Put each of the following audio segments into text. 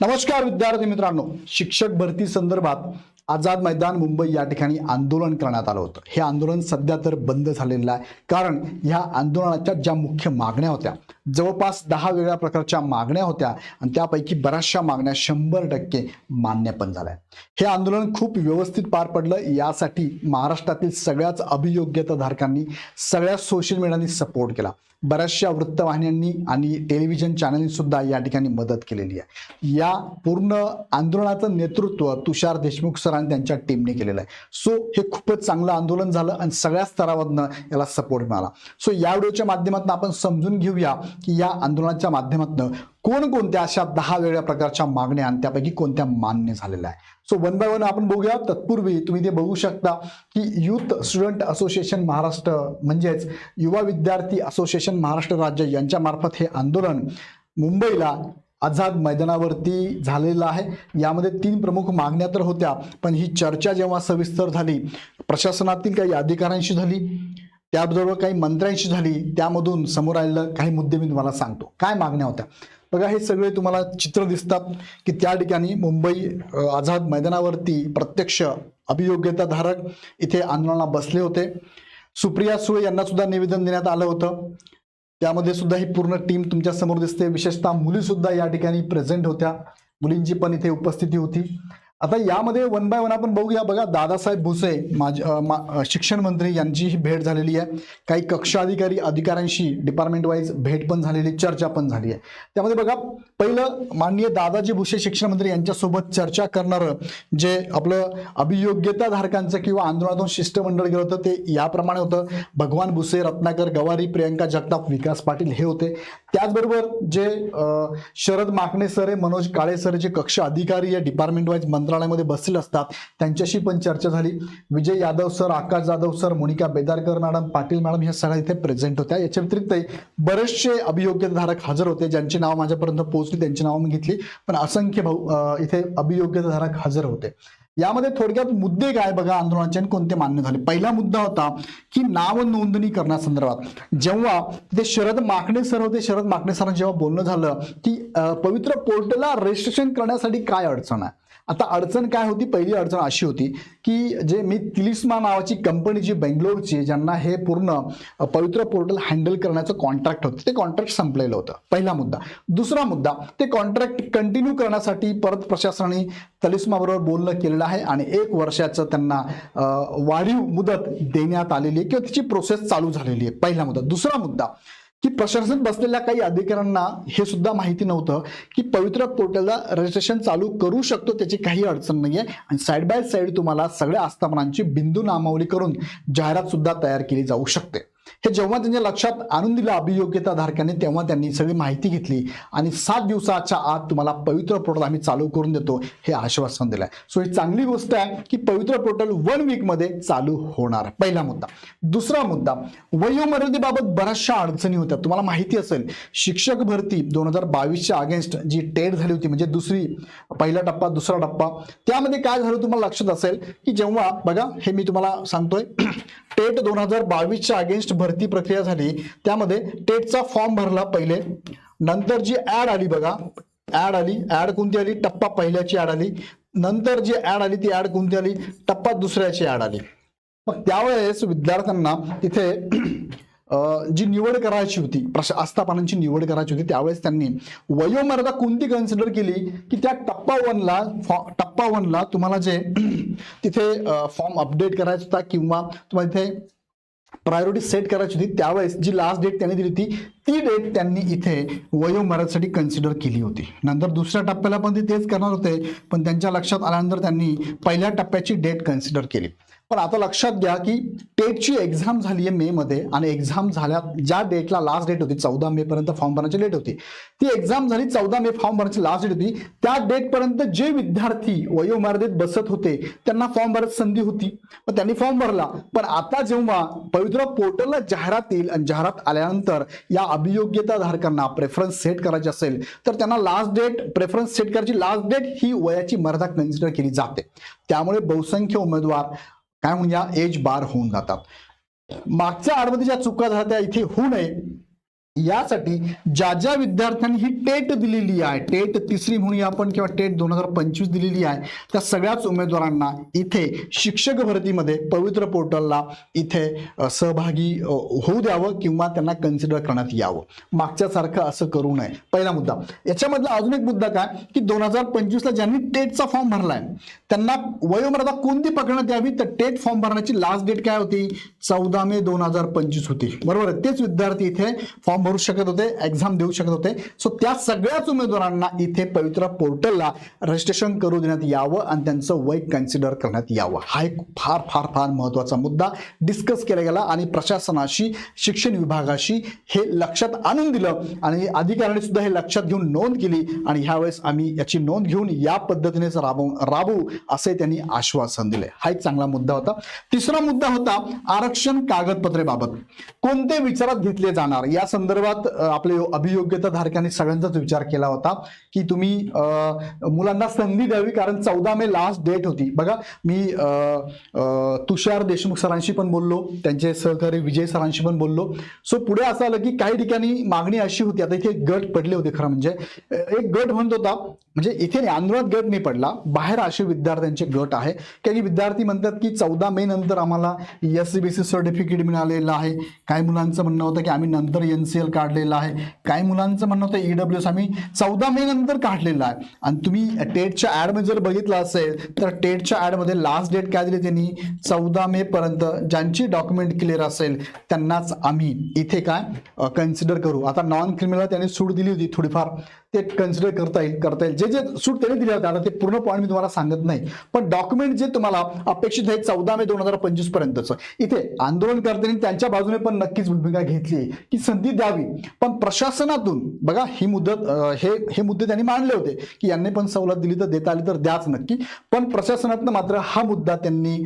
नमस्कार विद्यार्थी मित्रांनो. शिक्षक भरती संदर्भात आझाद मैदान मुंबई या ठिकाणी आंदोलन करण्यात आलं होतं. हे आंदोलन सध्या तर बंद झालेलं आहे. कारण ह्या आंदोलनाच्या ज्या मुख्य मागण्या होत्या जवळपास दहा वेगळ्या प्रकारच्या मागण्या होत्या आणि त्यापैकी बऱ्याचशा मागण्या शंभर टक्के मान्य पण झाल्या. हे आंदोलन खूप व्यवस्थित पार पडलं. यासाठी महाराष्ट्रातील सगळ्याच अभियोग्यताधारकांनी सगळ्या सोशल मीडियानी सपोर्ट केला. बऱ्याचशा वृत्तवाहिन्यांनी आणि टेलिव्हिजन चॅनलनी सुद्धा या ठिकाणी मदत केलेली आहे. या पूर्ण आंदोलनाचं नेतृत्व तुषार देशमुख सरांनी त्यांच्या टीमने केलेलं आहे. सो हे खूपच चांगलं आंदोलन झालं आणि सगळ्या स्तरावरनं याला सपोर्ट मिळाला. सो या व्हिडिओच्या माध्यमातून आपण समजून घेऊया की या आंदोलनाच्या माध्यमातून कोणकोणत्या अशा दहा वेगळ्या प्रकारच्या मागण्या आणि त्यापैकी कोणत्या मान्य झालेल्या आहे सो वन बाय वन आपण बघूया तत्पूर्वी तुम्ही ते बघू शकता की युथ स्टुडंट असोसिएशन महाराष्ट्र म्हणजेच युवा विद्यार्थी असोसिएशन महाराष्ट्र राज्य यांच्या मार्फत हे आंदोलन मुंबईला आझाद मैदानावरती झालेलं आहे. यामध्ये तीन प्रमुख मागण्या तर होत्या पण ही चर्चा जेव्हा सविस्तर झाली प्रशासनातील काही अधिकाऱ्यांशी झाली त्याबरोबर काही मंत्र्यांशी झाली त्यामधून समोर आलेलं काही मुद्दे मी तुम्हाला सांगतो. काय मागण्या होत्या? बघा हे सगळे तुम्हाला चित्र दिसतात की त्या ठिकाणी मुंबई आझाद मैदानावरती प्रत्यक्ष अभियोग्यताधारक इथे आंदोलनाला बसले होते. सुप्रिया सुळे यांना सुद्धा निवेदन देण्यात आलं होतं. त्यामध्ये सुद्धा ही पूर्ण टीम तुमच्यासमोर दिसते. विशेषतः मुली सुद्धा या ठिकाणी प्रेझेंट होत्या. मुलींची पण इथे उपस्थिती होती. आता यामध्ये वन बाय वन आपण बघूया. बघा दादासाहेब भुसे माजी मा- शिक्षण मंत्री यांची ही भेट झालेली आहे. काही कक्षा अधिकारी अधिकाऱ्यांशी डिपार्टमेंट वाईज भेट पण झालेली चर्चा पण झाली आहे. त्यामध्ये बघा पहिलं माननीय दादाजी भुसे शिक्षण मंत्री यांच्यासोबत चर्चा करणारं जे आपलं अभियोग्यताधारकांचं किंवा आंदोलनातून शिष्टमंडळ गेलं होतं ते याप्रमाणे होतं. भगवान भुसे रत्नाकर गवारी प्रियंका जगताप विकास पाटील हे होते. त्याचबरोबर जे शरद माकणे सर आहे मनोज काळे सर जे कक्ष अधिकारी या डिपार्टमेंट वाईज मंत्रालयामध्ये बसले असतात त्यांच्याशी पण चर्चा झाली. Vijay Yadav sir Akash Jadhav sir Monika Bedarkar madam Patil madam ह्या सगळ्या इथे प्रेझेंट होत्या. याच्या व्यतिरिक्तही बरेचसे अभियोग्यधारक हजर होते ज्यांची नाव माझ्यापर्यंत मोस्टली त्यांची नावं मी घेतली. पण असंख्य भाऊ इथे अभियोग्यताधारक हजर होते. यामध्ये थोडक्यात मुद्दे काय बघा आंदोलनाचे आणि कोणते मान्य झाले? पहिला मुद्दा होता की नाव नोंदणी करण्यासंदर्भात. जेव्हा ते शरद माकणे सर होते शरद माकणे सरांना जेव्हा बोलणं झालं की पवित्र पोर्टलला रजिस्ट्रेशन करण्यासाठी काय अडचण आहे? आता अडचण काय होती? पहिली अडचण अशी होती की जे मी तिलिस्मा नावाची कंपनी जी बेंगलोरची ज्यांना हे पूर्ण पवित्र पोर्टल हँडल करण्याचं कॉन्ट्रॅक्ट होतं ते कॉन्ट्रॅक्ट संपलेलं होतं पहिला मुद्दा. दुसरा मुद्दा ते कॉन्ट्रॅक्ट कंटिन्यू करण्यासाठी परत प्रशासनाने तलिस्माबरोबर बोलणं केलेलं आहे आणि एक वर्षाचं त्यांना वाढीव मुदत देण्यात आलेली आहे किंवा त्याची प्रोसेस चालू झालेली आहे पहिला मुद्दा. दुसरा मुद्दा की प्रशासन बसलेल्या काही अधिकाऱ्यांना हे सुद्धा माहिती नव्हतं की पवित्र पोर्टलला रजिस्ट्रेशन चालू करू शकतो त्याची काही अडचण नाही आहे आणि साईड बाय साईड तुम्हाला सगळ्या आस्थापनांची बिंदू नामावली करून जाहिरात सुद्धा तयार केली जाऊ शकते. हे जेव्हा त्यांच्या लक्षात आणून दिलं अभियोग्यता धारकाने तेव्हा त्यांनी सगळी माहिती घेतली. आणि सात दिवसाच्या आत तुम्हाला पवित्र पोर्टल आम्ही चालू करून देतो हे आश्वासन दिलंय. सो ही चांगली गोष्ट आहे की पवित्र पोर्टल वन वीकमध्ये चालू होणार. पहिला मुद्दा. दुसरा मुद्दा वयोमर्यादेबाबत बऱ्याचशा अडचणी होत्या. तुम्हाला माहिती असेल शिक्षक भरती दोन हजार बावीसच्या अगेन्स्ट जी टेट झाली होती म्हणजे दुसरी पहिला टप्पा दुसरा टप्पा त्यामध्ये काय झालं तुम्हाला लक्षात असेल की जेव्हा बघा हे मी तुम्हाला सांगतोय टेट दोन हजार बावीसच्या अगेन्स्ट भरती प्रक्रिया झाली. त्यामध्ये टेटचा फॉर्म भरला पहिले. नंतर जी ॲड आली बघा. ॲड आली. ॲड कोणती आली? टप्पा पहिल्याची ॲड आली. नंतर जी ॲड आली ती ॲड कोणती आली? टप्पा दुसऱ्याची ॲड आली. मग त्यावेळेस विद्यार्थ्यांना तिथे जी निवड करायची होती प्रशा आस्थापनांची निवड करायची होती त्यावेळेस त्यांनी वयोमर्यादा कोणती कन्सिडर केली की त्या टप्पा वनला फॉ- टप्पा वनला तुम्हाला जे तिथे फॉर्म अपडेट करायचा होता किंवा तुम्हाला तिथे प्रायोरिटी सेट करायची होती त्यावेळेस जी लास्ट डेट त्यांनी दिली होती ती डेट त्यांनी इथे वयोमर्यादेसाठी कन्सिडर केली होती. नंतर दुसऱ्या टप्प्याला पण ते तेच करणार होते पण त्यांच्या लक्षात आल्यानंतर त्यांनी पहिल्या टप्प्याची डेट कन्सिडर केली. पण आता लक्षात घ्या की टेटची एक्झाम झाली आहे मे मध्ये आणि एक्झाम झाल्या ज्या डेटला लास्ट डेट होती चौदा मे पर्यंत फॉर्म भरण्याची डेट होती. ती एक्झाम झाली चौदा मे फॉर्म भरण्याची लास्ट डेट होती. त्या डेट पर्यंत जे विद्यार्थी वयोमर्यादेत बसत होते त्यांना फॉर्म भरत संधी होती. पण त्यांनी फॉर्म भरला. पण आता जेव्हा पवित्र पोर्टलला जाहिरात येईल आणि जाहिरात आल्यानंतर या अभियोग्यताधारकांना प्रेफरन्स सेट करायची असेल तर त्यांना लास्ट डेट प्रेफरन्स सेट करायची लास्ट डेट ही वयाची मर्यादा कन्सिडर केली जाते. त्यामुळे बहुसंख्य उमेदवार काय म्हणून या एज बार होऊन जातात. मागच्या आडमध्ये ज्या चुका झाल्या त्या इथे होऊ नये. यासाठी ज्या ज्या विद्यार्थ्यांनी ही टेट दिलेली आहे टेट तिसरी म्हणूया आपण किंवा टेट दोन हजार पंचवीस दिलेली आहे त्या सगळ्याच उमेदवारांना इथे शिक्षक भरतीमध्ये पवित्र पोर्टलला इथे सहभागी होऊ द्यावं किंवा त्यांना कन्सिडर करण्यात यावं. मागच्यासारखं असं करू नये. पहिला मुद्दा. याच्यामधला अजून एक मुद्दा काय? की दोन हजार पंचवीसला ज्यांनी टेटचा फॉर्म भरलाय त्यांना वयोमर्यादा कोणती पकडण्यात यावी? तर टेट फॉर्म भरण्याची लास्ट डेट काय होती? चौदा मे दोन हजार पंचवीस होती. बरोबर तेच विद्यार्थी इथे फॉर्म भरू शकत होते एक्झाम देऊ शकत होते. सो त्या सगळ्याच उमेदवारांना इथे पवित्र पोर्टलला रजिस्ट्रेशन करू देण्यात यावं आणि त्यांचं वय कन्सिडर करण्यात यावं. हा एक फार फार फार महत्त्वाचा मुद्दा डिस्कस केला गेला आणि प्रशासनाशी शिक्षण विभागाशी हे लक्षात आणून दिलं आणि अधिकाऱ्यांनी सुद्धा हे लक्षात घेऊन नोंद केली आणि ह्यावेळेस आम्ही याची नोंद घेऊन या पद्धतीनेच राबवू राबवू असे त्यांनी आश्वासन दिले. हा एक चांगला मुद्दा होता. तिसरा मुद्दा होता आरक्षण कागदपत्रेबाबत. कोणते विचारात घेतले जाणार? या संदर्भात संदर्भात आपले अभियोग्यता धारकांनी सगळ्यांचाच विचार केला होता की तुम्ही मुलांना संधी द्यावी कारण चौदा मे लास्ट डेट होती. बघा मी तुषार देशमुख सरांशी पण बोललो त्यांचे सहकारी विजय सरांशी पण बोललो. सो पुढे असं आलं की काही ठिकाणी मागणी अशी होती आता इथे गट पडले होते खरं म्हणजे. एक गट म्हणत होता म्हणजे इथे नाही आंदोलनात गट नाही पडला बाहेर असे विद्यार्थ्यांचे गट आहे. काही विद्यार्थी म्हणतात की चौदा मे नंतर आम्हाला S C B C certificate मिळालेलं आहे. काही मुलांचं म्हणणं होतं की आम्ही नंतर एन सी एल काढलेलं आहे. काही मुलांचं म्हणणं होतं ई डब्ल्यू एस आम्ही चौदा मे नंतर काढलेलं आहे. आणि तुम्ही टेटच्या ॲडमध्ये जर बघितलं असेल तर टेटच्या ॲडमध्ये लास्ट डेट काय दिली त्यांनी? चौदा मे पर्यंत ज्यांची डॉक्युमेंट क्लिअर असेल त्यांनाच आम्ही इथे काय कन्सिडर करू. आता नॉन क्रिमिनल त्यांनी सूट दिली होती थोडीफार. ते कन्सिडर करता येईल करता येईल. जे जे सूट त्यांनी दिले होते आता ते पूर्ण पॉईंट मी तुम्हाला सांगत नाही. पण डॉक्युमेंट जे तुम्हाला अपेक्षित आहे चौदा मे दोन हजार पंचवीस पर्यंतचं. इथे आंदोलनकर्त्यांनी त्यांच्या बाजूने पण नक्कीच भूमिका घेतली की संधी द्यावी. पण प्रशासनातून बघा ही मुदत हे हे मुद्दे त्यांनी मांडले होते की यांनी पण सवलत दिली तर देता आली तर द्याच नक्की. पण प्रशासनातनं मात्र हा मुद्दा त्यांनी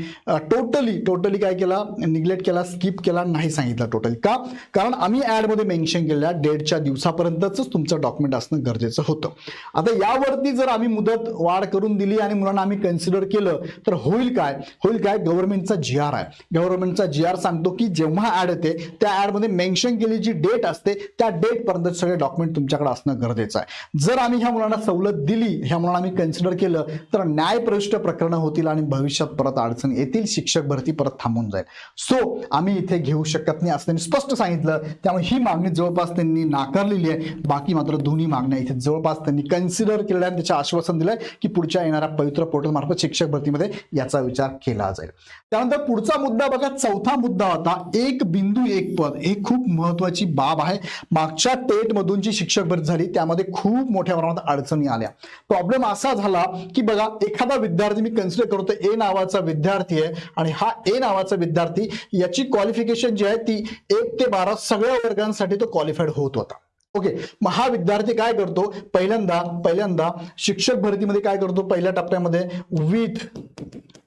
टोटली टोटली काय केला? निग्लेक्ट केला स्किप केला नाही सांगितला टोटली का? कारण आम्ही ऍडमध्ये मेन्शन केलेल्या डेटच्या दिवसापर्यंतच तुमचं डॉक्युमेंट असणं गरजेचं होतं. आता यावरती जर आम्ही मुदत वाढ करून दिली आणि मुलांना आम्ही कन्सिडर केलं तर होईल काय? होईल काय? गव्हर्नमेंटचा जी आर आहे. गव्हर्नमेंटचा जी आर सांगतो की जेव्हा ऍड येते त्या ऍडमध्ये मेन्शन केली जी डेट असते त्या डेट पर्यंत सगळे डॉक्युमेंट तुमच्याकडे असणं गरजेचं आहे. जर आम्ही ह्या मुलांना सवलत दिली ह्या मुलांना आम्ही कन्सिडर केलं तर न्यायप्रविष्ट प्रकरणं होतील आणि भविष्यात परत अडचण येतील शिक्षक भरती परत थांबून जाईल. सो आम्ही इथे घेऊ शकत नाही असं त्यांनी स्पष्ट सांगितलं. त्यामुळे ही मागणी जवळपास त्यांनी नाकारलेली आहे. बाकी मात्र दोन्ही मागण्या इथे जवळपास त्यांनी कन्सिडर केलेल्या आहेत त्याचे आश्वासन दिलंय की पुढच्या येणाऱ्या पवित्र पोर्टल मार्फत शिक्षक भरतीमध्ये याचा विचार केला जाईल. त्यानंतर पुढचा मुद्दा बघा चौथा मुद्दा होता एक बिंदू एक पद. ही खूप महत्वाची बाब आहे. मागच्या टेट मधून जी शिक्षक भरती झाली त्यामध्ये खूप मोठ्या प्रमाणात अडचणी आल्या. प्रॉब्लेम असा झाला की बघा एखादा विद्यार्थी मी कन्सिडर करतो ए नावाचा विद्यार्थी आहे आणि हा ए नावाचा विद्यार्थी याची क्वालिफिकेशन जी आहे ती एक ते बारा सगळ्या वर्गांसाठी तो क्वालिफाईड होत होता. ओके मग हा विद्यार्थी काय करतो? पहिल्यांदा पहिल्यांदा शिक्षक भरतीमध्ये काय करतो? पहिल्या टप्प्यामध्ये विथ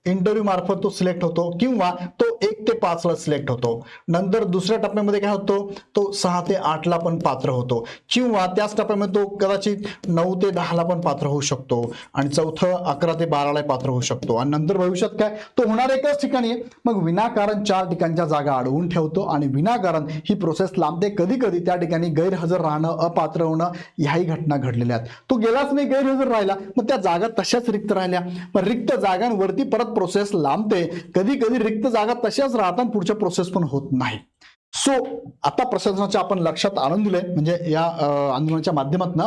इंटरव्ह्यू मार्फत तो सिलेक्ट होतो किंवा तो एक ते पाचला सिलेक्ट होतो. नंतर दुसऱ्या टप्प्यामध्ये काय होतो? तो सहा ते आठला पण पात्र होतो. किंवा त्याच टप्प्यामध्ये तो कदाचित नऊ ते दहाला पण पात्र होऊ शकतो. आणि चौथं अकरा ते बाराला पात्र होऊ शकतो. आणि नंतर भविष्यात काय? तो होणार एकाच ठिकाणी. आहे मग विनाकारण चार ठिकाणच्या जागा अडवून ठेवतो आणि विनाकारण ही प्रोसेस लांबते. कधी कधी त्या ठिकाणी गैरहजर राहणं अपात्र होणं ह्याही घटना घडलेल्या आहेत. तो गेलाच नाही गैरहजर राहिला. मग त्या जागा तशाच रिक्त राहिल्या. पण रिक्त जागांवरती परत प्रोसेस लांबते. कधी कधी रिक्त जागा तशाच राहतात पुढच्या प्रोसेस पण होत नाही. सो आता प्रशासनाच्या आपण लक्षात आणून दिले म्हणजे या आंदोलनाच्या माध्यमातून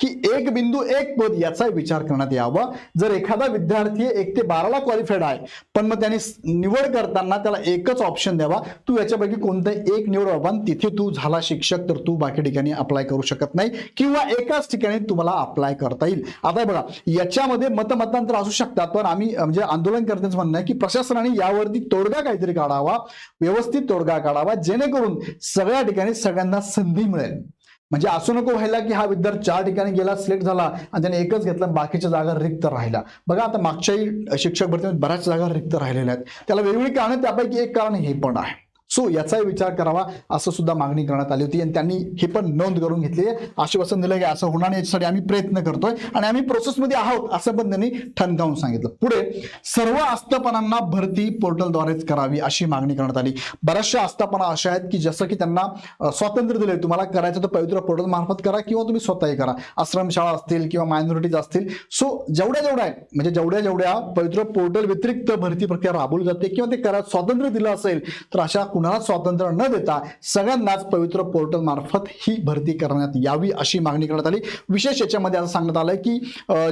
की एक बिंदू एक पद याचा विचार करण्यात यावा. जर एखादा विद्यार्थी एक ते बाराला क्वालिफाईड आहे पण मग त्याने निवड करताना त्याला एकच ऑप्शन द्यावा. तू याच्यापैकी कोणतं एक निवड बाबा आणि तिथे तू झाला शिक्षक तर तू बाकी ठिकाणी अप्लाय करू शकत नाही किंवा एकाच ठिकाणी तुम्हाला अप्लाय करता येईल. आता बघा याच्यामध्ये मतमतांतर असू शकतात पण आम्ही म्हणजे म्हणजे आंदोलनकर्त्यांचं म्हणणं आहे की प्रशासनाने यावरती तोडगा काहीतरी काढावा व्यवस्थित तोडगा काढावा जेणेकरून सगळ्या ठिकाणी सगळ्यांना संधी मिळेल. म्हणजे असं नको व्हायला की हा विद्यार्थी चार ठिकाणी गेला सिलेक्ट झाला आणि त्याने एकच घेतला बाकीच्या जागा रिक्त राहिल्या. बघा आता मागच्याही शिक्षक भरतीमध्ये बऱ्याच जागा रिक्त राहिलेल्या आहेत. त्याला वेगवेगळी कारण त्यापैकी एक कारण हे पण आहे. सो याचाही विचार करावा असं सुद्धा मागणी करण्यात आली होती. आणि त्यांनी हे पण नोंद करून घेतली आहे. आश्वासन दिलं की असं होणार नाही याच्यासाठी आम्ही प्रयत्न करतोय. आणि आम्ही प्रोसेसमध्ये आहोत असं पण त्यांनी ठणकावून सांगितलं. पुढे सर्व आस्थापनांना भरती पोर्टलद्वारेच करावी अशी मागणी करण्यात आली. बऱ्याचशा आस्थापना अशा आहेत की जसं की त्यांना स्वातंत्र्य दिलंय. तुम्हाला करायचं तर पवित्र पोर्टल मार्फत करा किंवा तुम्ही स्वतःही करा. आश्रमशाळा असतील किंवा मायनॉरिटीज असतील. सो जेवढ्या जेवढ्या आहे म्हणजे जेवढ्या जेवढ्या पवित्र पोर्टल व्यतिरिक्त भरती प्रक्रिया राबवली जाते किंवा ते करा स्वातंत्र्य दिलं असेल तर अशा कुणाला स्वातंत्र्य न देता सगळ्यांनाच पवित्र पोर्टल मार्फत ही भरती करण्यात यावी अशी मागणी करण्यात आली. विशेष याच्यामध्ये असं सांगण्यात आलंय की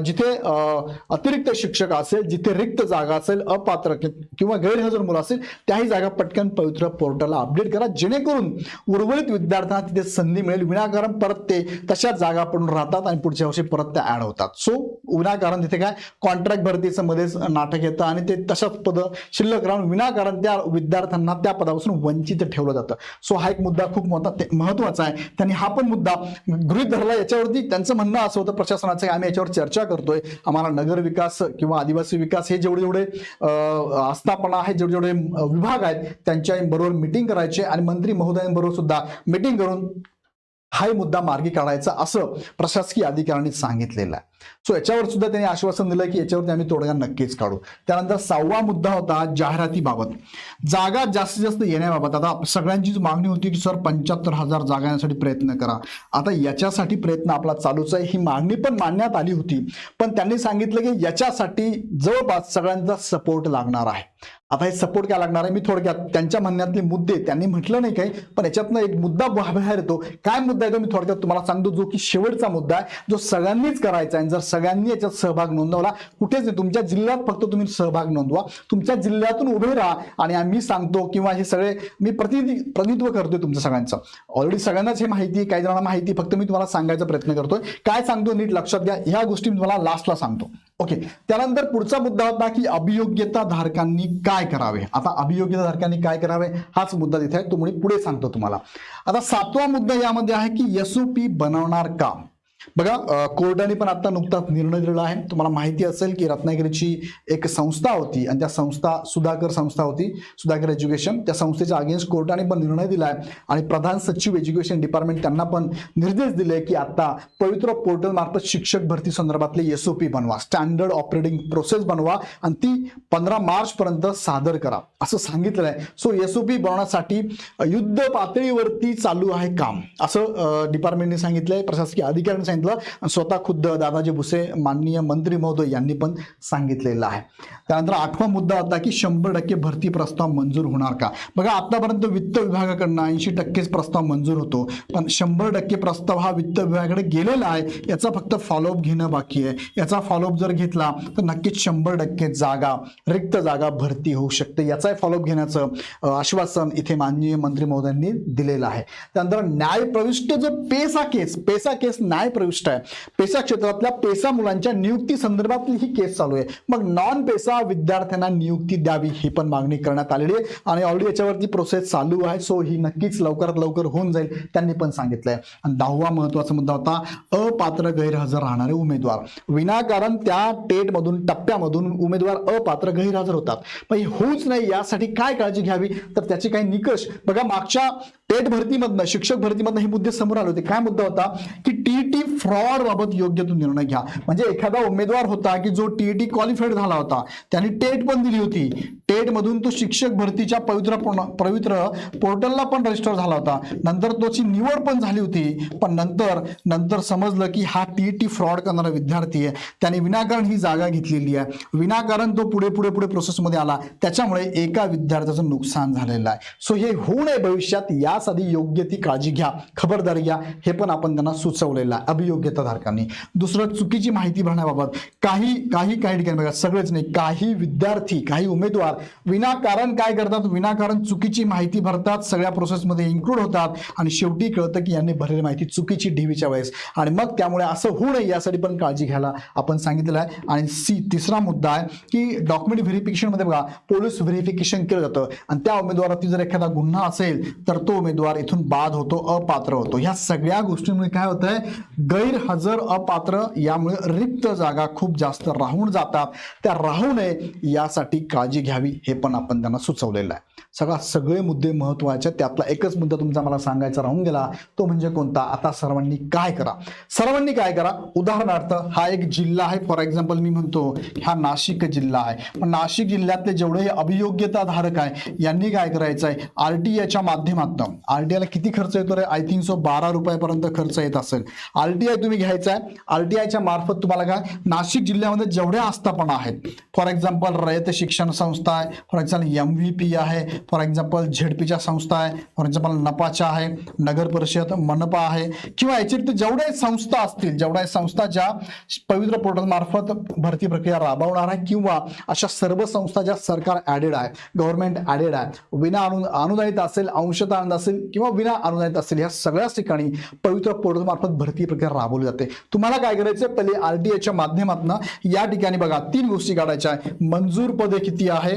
जिथे अतिरिक्त शिक्षक असेल जिथे रिक्त जागा असेल अपात्र किंवा गैरहजर मुलं असेल त्याही जागा पटकन पवित्र पोर्टलला अपडेट करा. जेणेकरून उर्वरित विद्यार्थ्यांना तिथे संधी मिळेल. विनाकारण परत ते तशाच जागा पडून राहतात आणि पुढच्या वर्षी परत त्या ऍड होतात. सो विनाकारण तिथे काय? कॉन्ट्रॅक्ट भरतीचं मध्येच नाटक येतं आणि ते तशाच पद शिल्लक राहून विनाकारण त्या विद्यार्थ्यांना त्या पदापासून वंचित ठेवलं जातं. सो हा एक मुद्दा खूप मोठा महत्त्वाचा आहे. त्यांनी हा पण मुद्दा गृहित धरला. याच्यावरती त्यांचं म्हणणं असं होतं प्रशासनाचं आम्ही याच्यावर चर्चा करतोय. आम्हाला नगर विकास किंवा आदिवासी विकास हे जेवढे जेवढे आस्थापना आहेत जेवढे जेवढे विभाग आहेत त्यांच्या बरोबर मिटिंग करायचे आणि मंत्री महोदयांबरोबर सुद्धा मिटिंग करून हाही मुद्दा मार्गी काढायचा असं प्रशासकीय अधिकाऱ्यांनी सांगितलेलं आहे. सो याच्यावर सुद्धा त्यांनी आश्वासन दिलं की याच्यावरती आम्ही तोडगा नक्कीच काढू. त्यानंतर सहावा मुद्दा होता जाहिरातीबाबत. जागा जास्तीत जास्त येण्याबाबत. आता सगळ्यांचीच मागणी होती की सर पंच्याहत्तर हजार जागा येण्यासाठी प्रयत्न करा. आता याच्यासाठी प्रयत्न आपला चालूच आहे. ही मागणी पण मांडण्यात आली होती. पण त्यांनी सांगितलं की याच्यासाठी जवळपास सगळ्यांचा सपोर्ट लागणार आहे. आता हे सपोर्ट काय लागणार आहे? मी थोडक्यात त्यांच्या म्हणण्यातले मुद्दे त्यांनी म्हटलं नाही काही पण याच्यातनं एक मुद्दा बाहेर येतो. काय मुद्दा येतो? मी थोडक्यात तुम्हाला सांगतो जो की शेवटचा मुद्दा आहे जो सगळ्यांनीच करायचा आहे. जर सगळ्यांनी याच्यात सहभाग नोंदवला कुठेच नाही. तुमच्या जिल्ह्यात फक्त तुम्ही सहभाग नोंदवा. तुमच्या जिल्ह्यातून उभे राहा. आणि आम्ही सांगतो किंवा हे सगळे मी प्रतिनिधी प्रतिनिधित्व करतोय तुमचं सगळ्यांचं. ऑलरेडी सगळ्यांनाच हे माहिती आहे, काही जणांना माहिती फक्त मी तुम्हाला सांगायचा प्रयत्न करतोय. काय सांगतो नीट लक्षात घ्या. ह्या गोष्टी मी तुम्हाला लास्टला सांगतो. ओके त्यानंतर पुढचा मुद्दा होता की अभियोग्यता धारकांनी काय करावे? आता अभियोग्यता धारकांनी काय करावे? हाच मुद्दा तिथे आहे. तो मी पुढे सांगतो तुम्हाला. आता सातवा मुद्दा यामध्ये आहे की एसओपी बनवणार का? बघा कोर्टाने पण आता नुकताच निर्णय दिलेला आहे. तुम्हाला माहिती असेल की रत्नागिरीची एक संस्था होती आणि त्या संस्था सुधाकर संस्था होती सुधाकर एज्युकेशन. त्या संस्थेच्या अगेन्स्ट कोर्टाने पण निर्णय दिला आहे आणि प्रधान सचिव एज्युकेशन डिपार्टमेंट त्यांना पण निर्देश दिले की आता पवित्र पोर्टल मार्फत शिक्षक भरती संदर्भातले एसओपी बनवा स्टँडर्ड ऑपरेटिंग प्रोसेस बनवा आणि ती पंधरा मार्च पर्यंत सादर करा असं सांगितलं आहे. सो एसओपी बनवण्यासाठी युद्ध पातळीवरती चालू आहे काम असं डिपार्टमेंटने सांगितलंय. प्रशासकीय अधिकाऱ्यांनी सांगितलं. आणि स्वतः खुद्द दादाजी भुसे माननीय मंत्री महोदय यांनी पण सांगितलेलं आहे. त्यानंतर आठवा मुद्दा होता की शंभर टक्के भरती प्रस्ताव मंजूर होणार का? बघा आतापर्यंत वित्त विभागाकडनं ऐंशी टक्केच प्रस्ताव मंजूर होतो. पण शंभर टक्के प्रस्ताव हा वित्त विभागाकडे गेलेला आहे याचा फक्त फॉलोअप घेणं बाकी आहे. याचा फॉलोअप जर घेतला तर नक्कीच शंभर टक्के जागा रिक्त जागा भरती होऊ शकते. याचाही फॉलोअप घेण्याचं आश्वासन इथे माननीय मंत्री महोदयांनी दिलेलं आहे. त्यानंतर न्यायप्रविष्ट जो पेसा केस पेसा केस न्याय प्रविष्ट आहे. पेसा क्षेत्रातल्या पेसा मुलांच्या नियुक्ती संदर्भातली ही केस चालू आहे. मग नॉन पेसा विद्यार्थ्यांना नियुक्ती द्यावी ही पण मागणी करण्यात आलेली आहे. आणि ऑलरेडी याच्यावरती प्रोसेस चालू आहे. सो ही नक्कीच लवकरात लवकर होऊन जाईल त्यांनी पण सांगितलंय. आणि दहावा महत्त्वाचा मुद्दा होता अपात्र गैरहजर राहणारे उमेदवार. विनाकारण त्या टेटमधून टप्प्यामधून उमेदवार अपात्र गैरहजर होतात. पण हे होऊच नाही यासाठी काय काळजी घ्यावी? तर त्याचे काही निकष. बघा मागच्या टेट भरतीमधनं शिक्षक भरतीमधनं हे मुद्दे समोर आले होते. काय मुद्दा होता? की टीईटी फ्रॉड बाबत योग्य तो निर्णय घ्या. म्हणजे एखादा उमेदवार होता की जो टीईटी क्वालिफाईड झाला होता त्याने टेट पण दिली होती. टेट मधून तो शिक्षक भरतीच्या पवित्र पवित्र पोर्टलला पण रजिस्टर झाला होता. नंतर त्याची निवड पण झाली होती पण नंतर नंतर समजलं की हा टी टी फ्रॉड करणारा विद्यार्थी आहे. त्याने विनाकारण ही जागा घेतलेली आहे. विनाकारण तो पुढे पुढे पुढे प्रोसेसमध्ये आला. त्याच्यामुळे एका विद्यार्थ्याचं नुकसान झालेलं आहे. सो हे होऊ नये भविष्यात. यासाठी योग्य ती काळजी घ्या खबरदारी घ्या. हे पण आपण त्यांना सुचवलेलं आहे अभियोग्यता धारकांनी दुसरं चुकीची माहिती भरण्याबाबत काही काही काही ठिकाणी बघा सगळेच नाही. काही विद्यार्थी काही उमेदवार विनाकारण काय करतात? विनाकारण चुकीची माहिती भरतात. सगळ्या प्रोसेसमध्ये इन्क्लूड होतात. आणि शेवटी कळतं की यांनी भरलेली माहिती चुकीची ढीवीच्या वेळेस. आणि मग त्यामुळे असं होऊ नये यासाठी पण काळजी घ्यायला आपण सांगितलेलं आहे. आणि सी तिसरा मुद्दा आहे की डॉक्युमेंट व्हेरिफिकेशनमध्ये बघा पोलीस व्हेरिफिकेशन केलं जातं. आणि त्या उमेदवारावरती जर एखादा गुन्हा असेल तर तो उमेदवार इथून बाद होतो अपात्र होतो. ह्या सगळ्या गोष्टींमुळे काय होतंय? गैरहजर अपात्र यामुळे रिक्त जागा खूप जास्त राहून जातात. त्या राहू नये यासाठी काळजी घ्यावी घ्यावी हे पण आपण त्यांना सुचवलेलं आहे. सगळा सगळे मुद्दे महत्त्वाचे त्यातला एकच मुद्दा तुमचा मला सांगायचा राहून गेला तो म्हणजे कोणता? आता सर्वांनी काय करा? सर्वांनी काय करा? उदाहरणार्थ हा एक जिल्हा आहे. फॉर एक्झाम्पल मी म्हणतो हा नाशिक जिल्हा आहे. पण नाशिक जिल्ह्यातले जेवढे अभियोग्यता धारक आहे यांनी काय करायचं आहे? आर टी आयच्या माध्यमातून आर टी आयला किती खर्च येतो रे? आय थिंक सो बारा रुपयापर्यंत खर्च येत असेल. आर टी आय तुम्ही घ्यायचा आहे. आर टी आयच्या मार्फत तुम्हाला काय? नाशिक जिल्ह्यामध्ये जेवढ्या आस्थापना आहेत फॉर एक्झाम्पल रयत शिक्षण संस्था आहे. For example M V P आहे. फॉर एक्झाम्पल झेडपीच्या संस्था आहे. फॉर एक्झाम्पल नपाच्या आहे. नगर परिषद मनपा आहे. किंवा याचे जेवढ्या संस्था असतील जेवढ्या संस्था ज्या पवित्र पोर्टलमार्फत भरती प्रक्रिया राबवणार आहे किंवा अशा सर्व संस्था ज्या सरकार ॲडेड आहे गव्हर्नमेंट ऍडेड आहे विना अनु अनुदानित असेल अंशतः अनुदानित असेल किंवा विना अनुदानित असेल या सगळ्याच ठिकाणी पवित्र पोर्टल मार्फत भरती प्रक्रिया राबवली जाते. तुम्हाला काय करायचं पहिले आर टी एच्या माध्यमातून या ठिकाणी बघा तीन गोष्टी काढायच्या आहे मंजूर पदे किती आहे?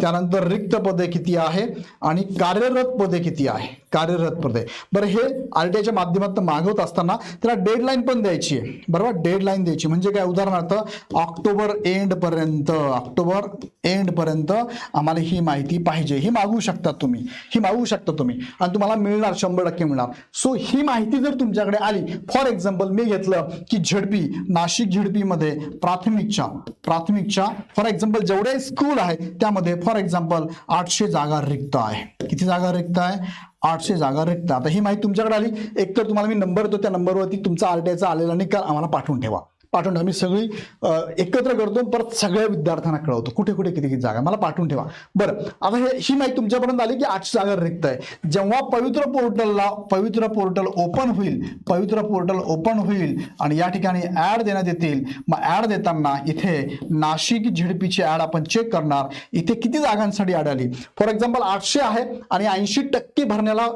त्यानंतर रिक्त पदे किती आहे आणि कार्यरत पदे किती आहे? कार्यरत पदे. बरं हे आर टी आयच्या माध्यमातून मागवत असताना त्याला डेडलाईन पण द्यायची आहे. बरोबर? डेडलाईन द्यायची. म्हणजे काय? उदाहरणार्थ ऑक्टोबर एंड पर्यंत ऑक्टोबर एंड पर्यंत आम्हाला ही माहिती पाहिजे. ही मागवू शकता तुम्ही. ही मागवू शकता तुम्ही. आणि तुम्हाला मिळणार शंभर टक्के मिळणार. सो ही माहिती जर तुमच्याकडे आली फॉर एक्झाम्पल मी घेतलं की झडपी नाशिक झडपीमध्ये प्राथमिकच्या प्राथमिकच्या फॉर एक्झाम्पल जेवढे स्कूल आहे त्यामध्ये फॉर एक्झाम्पल आठशे जागा रिक्त आहे. किती जागा रिक्त आहे? आठशे जागा रिक्त आता ही माहिती तुमच्याकडे आली. एक तर तुम्हाला मी नंबर देतो त्या नंबरवरती तुमचा आरटीआयचा आलेला निकाल आम्हाला पाठवून ठेवा. पाठवून आम्ही मी सगळी एकत्र करतो परत सगळ्या विद्यार्थ्यांना कळवतो. कुठे कुठे किती किती जागा मला पाठवून ठेवा. बरं आता हे ही माहिती तुमच्यापर्यंत आली की आठशे जागा रिक्त आहे. जेव्हा पवित्र पोर्टलला पवित्र पोर्टल ओपन होईल पवित्र पोर्टल ओपन होईल आणि या ठिकाणी ऍड देण्यात येतील मग ऍड देताना इथे नाशिक झिडपीची ऍड आपण चेक करणार. इथे किती जागांसाठी ॲड आली? फॉर एक्झाम्पल आठशे आहे आणि ऐंशी टक्के भरण्याला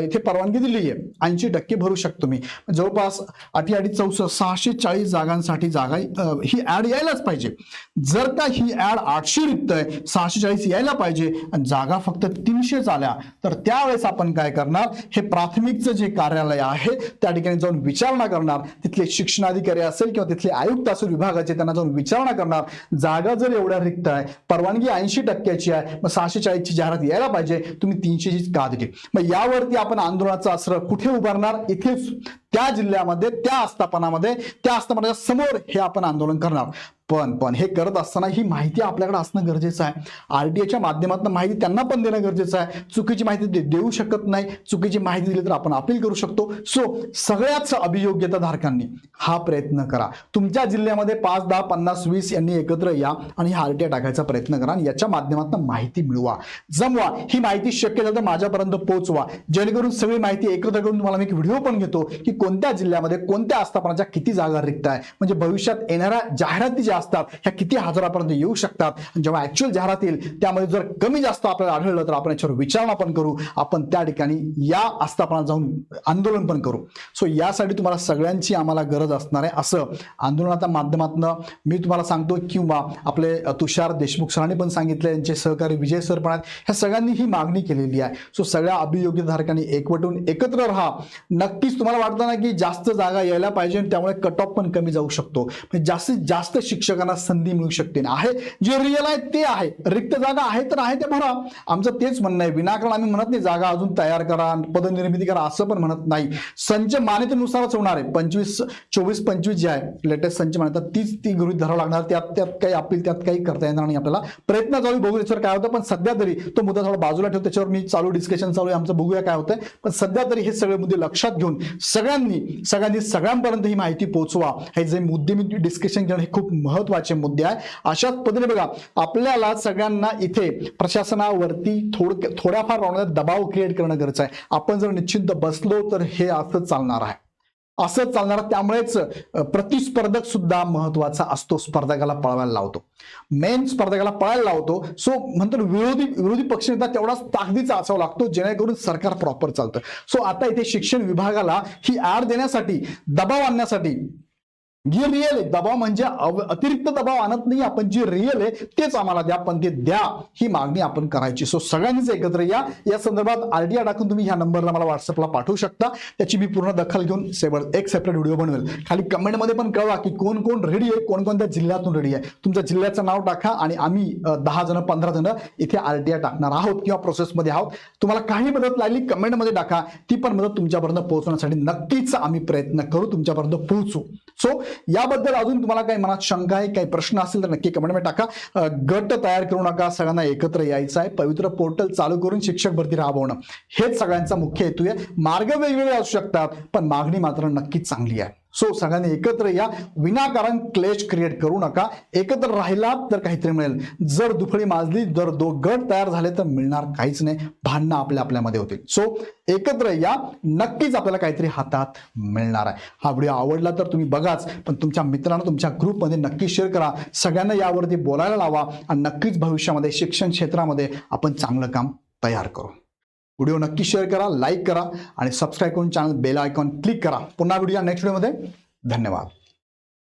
इथे परवानगी दिली आहे. ऐंशी टक्के भरू शकतो मी. जवळपास अटी अडी चौसष्ट सहाशे चाळीस जागा जागांसाठी जागा ही ऍड यायलाच पाहिजे. जर का ही ऍड आठशे रिक्त आहे सहाशे चाळीस यायला पाहिजे आणि जागा फक्त तीनशेच आल्या तर त्यावेळेस आपण काय करणार? हे प्राथमिकचं जे कार्यालय आहे त्या ठिकाणी जाऊन विचारणा करणार. तिथले शिक्षणाधिकारी असेल किंवा तिथले आयुक्त असेल विभागाचे त्यांना जाऊन विचारणा करणार. जागा जर एवढ्या रिक्त आहे परवानगी ऐंशी टक्क्याची आहे मग सहाशे चाळीसची जाहिरात यायला पाहिजे तुम्ही तीनशेची का दिली मग यावरती आपण आंदोलनाचं अस्त्र कुठे उभारणार? इथेच त्या जिल्ह्यामध्ये त्या आस्थापनामध्ये त्या आस्थापनाच्या समोर हे आपण आंदोलन करणार. पण पण हे करत असताना ही माहिती आपल्याकडे असणं गरजेचं आहे. आरटीआयच्या माध्यमातून माहिती त्यांना पण देणं गरजेचं आहे. चुकीची माहिती ते देऊ शकत नाही. चुकीची माहिती दिली तर आपण अपील करू शकतो. सो सगळ्याच अभियोग्यता धारकांनी हा प्रयत्न करा. तुमच्या जिल्ह्यामध्ये पाच दहा पन्नास वीस यांनी एकत्र या आणि हा आरटीआय टाकायचा प्रयत्न करा आणि याच्या माध्यमातून माहिती मिळवा. जमवा. ही माहिती शक्य झालं तर माझ्यापर्यंत पोहोचवा. जेणेकरून सगळी माहिती एकत्र करून तुम्हाला मी एक व्हिडिओ पण घेतो की कोणत्या जिल्ह्यामध्ये कोणत्या आस्थापनाच्या किती जागा रिक्त आहे. म्हणजे भविष्यात येणाऱ्या जाहिराती ज्या असतात ह्या किती हजारापर्यंत येऊ शकतात? जेव्हा ऍक्च्युअल जाहिरात येईल त्यामध्ये जर कमी जास्त आपल्याला आढळलं तर आपण याच्यावर विचारणा पण करू. आपण त्या ठिकाणी या आस्थापनात जाऊन आंदोलन पण करू. सो यासाठी तुम्हाला सगळ्यांची आम्हाला गरज असणार आहे. असं आंदोलनाच्या माध्यमातून मी तुम्हाला सांगतो किंवा आपले तुषार देशमुख सरांनी पण सांगितलं यांचे सहकारी विजय सर पण आहेत. ह्या सगळ्यांनी ही मागणी केलेली आहे. सो सगळ्या अभियोग्यधारकांनी एकवटून एकत्र राहा. नक्कीच तुम्हाला वाटतं ना की जास्त जागा यायला पाहिजे त्यामुळे कट ऑफ पण कमी जाऊ शकतो. म्हणजे जास्तीत जास्त शिक्षण शिक्षकांना संधी मिळू शकते ना. आहे जे रिअल आहे ते आहे. रिक्त जागा आहे तर आहे ते भरा. आमचं तेच म्हणणं आहे. विनाकारण आम्ही म्हणत नाही जागा अजून तयार करा पदनिर्मिती करा असं पण म्हणत नाही. संच मान्यतेनुसारच होणार आहे. पंचवीस चोवीस पंचवीस जे आहे लेटेस्ट संच मान्यता तीच ती गृहित धरावं लागणार. त्यात त्यात काही अपील त्यात काही करता येणार नाही आपल्याला. प्रयत्न चालू बघू त्याच्यावर काय होतं. पण सध्या तरी तो मुद्दा थोडा बाजूला ठेवतो त्याच्यावर मी चालू डिस्कशन चालू आहे. आमचं बघूया काय होतंय. पण सध्या तरी हे सगळे मुद्दे लक्षात घेऊन सगळ्यांनी सगळ्यांनी सगळ्यांपर्यंत ही माहिती पोहोचवा. हे जे मुद्दे मी डिस्कशन केलं हे खूप महत्त्वाचे मुद्दे आहे. अशाच पद्धतीने बघा आपल्याला सगळ्यांना इथे प्रशासनावरती थोड थोड्याफार प्रमाणात दबाव क्रिएट करणं गरजेचं आहे. आपण जर निश्चिंत बसलो तर हे असं चालणार आहे. असं चालणार त्यामुळेच प्रतिस्पर्धक सुद्धा महत्त्वाचा असतो स्पर्धकाला पळवायला लावतो. मेन स्पर्धकाला पळायला लावतो सो म्हणतो विरोधी विरोधी पक्षनेता तेवढाच ताकदीचा असावा लागतो जेणेकरून सरकार प्रॉपर चालतं. सो आता इथे शिक्षण विभागाला ही ऍड देण्यासाठी दबाव आणण्यासाठी जी रिअल आहे दबाव म्हणजे अतिरिक्त दबाव आणत नाही आपण जे रिअल आहे तेच आम्हाला द्या पण ते द्या ही मागणी आपण करायची. सो सगळ्यांनीच एकत्र या. या संदर्भात आरडीआर टाकून तुम्ही ह्या नंबरला मला व्हॉट्सअपला पाठवू शकता. त्याची मी पूर्ण दखल घेऊन सेवर एक सेपरेट व्हिडिओ बनवेल. खाली कमेंटमध्ये पण कळवा की कोण कोण रेडी आहे कोणकोणत्या जिल्ह्यातून रेडी आहे. तुमच्या जिल्ह्याचं नाव टाका आणि आम्ही दहा जण पंधरा जण इथे आरटीआय टाकणार आहोत किंवा प्रोसेसमध्ये आहोत. तुम्हाला काही मदत लागली कमेंटमध्ये टाका. ती पण मदत तुमच्यापर्यंत पोहोचवण्यासाठी नक्कीच आम्ही प्रयत्न करू तुमच्यापर्यंत पोहोचू. सो याबद्दल अजून तुम्हाला काही मनात शंका आहे काही प्रश्न असेल तर नक्की कमेंटमध्ये टाका. गट तयार करू नका सगळ्यांना एकत्र यायचं आहे. पवित्र पोर्टल चालू करून शिक्षक भरती राबवणं. हेच सगळ्यांचा मुख्य हेतू आहे. मार्ग वेगवेगळे असू शकतात पण मागणी मात्र नक्कीच चांगली आहे. सो सगळ्यांनी एकत्र या. विनाकारण क्लेश क्रिएट करू नका. एकत्र राहिलात तर काहीतरी मिळेल. जर दुफळी माजली जर दो गट तयार झाले तर मिळणार काहीच नाही. भांडणं आपल्या आपल्यामध्ये होतील. सो एकत्र या. नक्कीच आपल्याला काहीतरी हातात मिळणार आहे. हा व्हिडिओ आवडला तर तुम्ही बघाच पण तुमच्या मित्रांना तुमच्या ग्रुपमध्ये नक्की शेअर करा. सगळ्यांना यावरती बोलायला लावा आणि नक्कीच भविष्यामध्ये शिक्षण क्षेत्रामध्ये आपण चांगलं काम तयार करू. व्हिडिओ नक्की शेअर करा लाईक करा आणि सबस्क्राईब करून चॅनल बेल आयकॉन क्लिक करा. पुन्हा व्हिडिओ नेक्स्ट व्हिडिओमध्ये धन्यवाद.